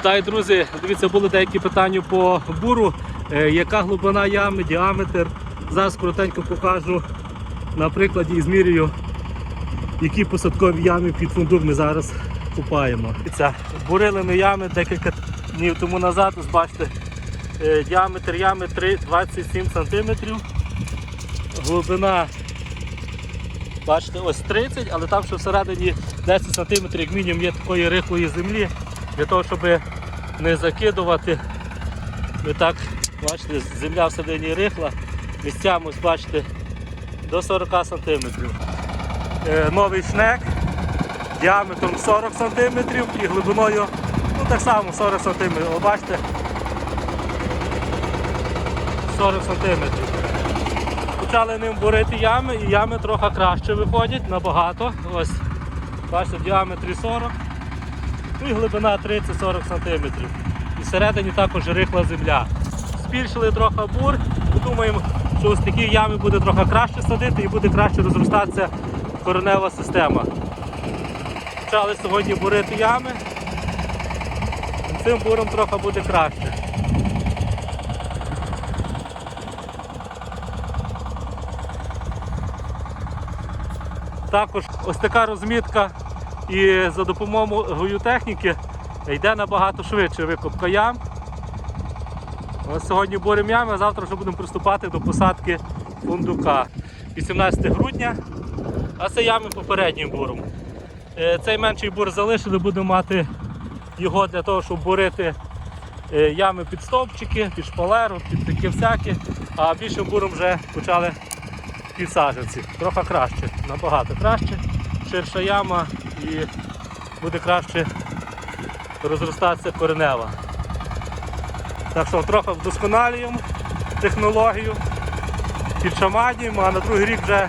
Вітаю, друзі! Дивіться, були деякі питання по буру. Е, Яка глибина ями, діаметр. Зараз коротенько покажу на прикладі і змірюю, які посадкові ями під фундук ми зараз купаємо. Бурили ми ями декілька днів тому назад. Ось бачите, е, діаметр ями 3, 27 см. Глибина Бачите, ось 30, але там ще всередині 10 см, як мінімум, є такої рихлої землі, для того, щоб не закидувати. І так, бачите, земля всередині рихла, місцями, бачите, до 40 см. Е, новий шнек діаметром 40 см і глибиною ну, так само 40 см. Ви бачите, 40 см почали ним бурити ями, і ями трохи краще виходять, набагато. Ось, бачите, діаметрі 40, ну і глибина 30-40 см. І всередині також рихла земля. Збільшили трохи бур, думаємо, що ось такі ями буде трохи краще садити і буде краще розростатися коренева система. Почали сьогодні бурити ями. Цим буром трохи буде краще. Також ось така розмітка і за допомогою техніки йде набагато швидше викопка ям. Ось сьогодні боремо ями, а завтра вже будемо приступати до посадки фундука. 18 грудня, а це ями попереднім буром. Е, Цей менший бур залишили, будемо мати його для того, щоб бурити е, ями під стовпчики, під шпалеру, під таке всяке, а більшим буром вже почали підсаджанці. Трохи краще, набагато краще. Ширша яма і буде краще розростатися коренева. Так що трохи вдосконалюємо технологію, підшаманюємо, а на другий рік вже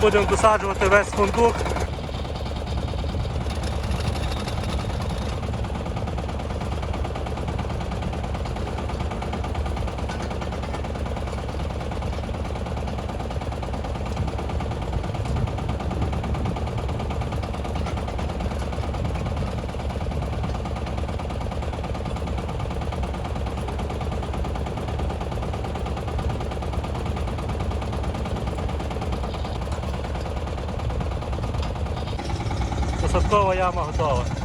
будемо досаджувати весь фундук. Посадкова яма готова.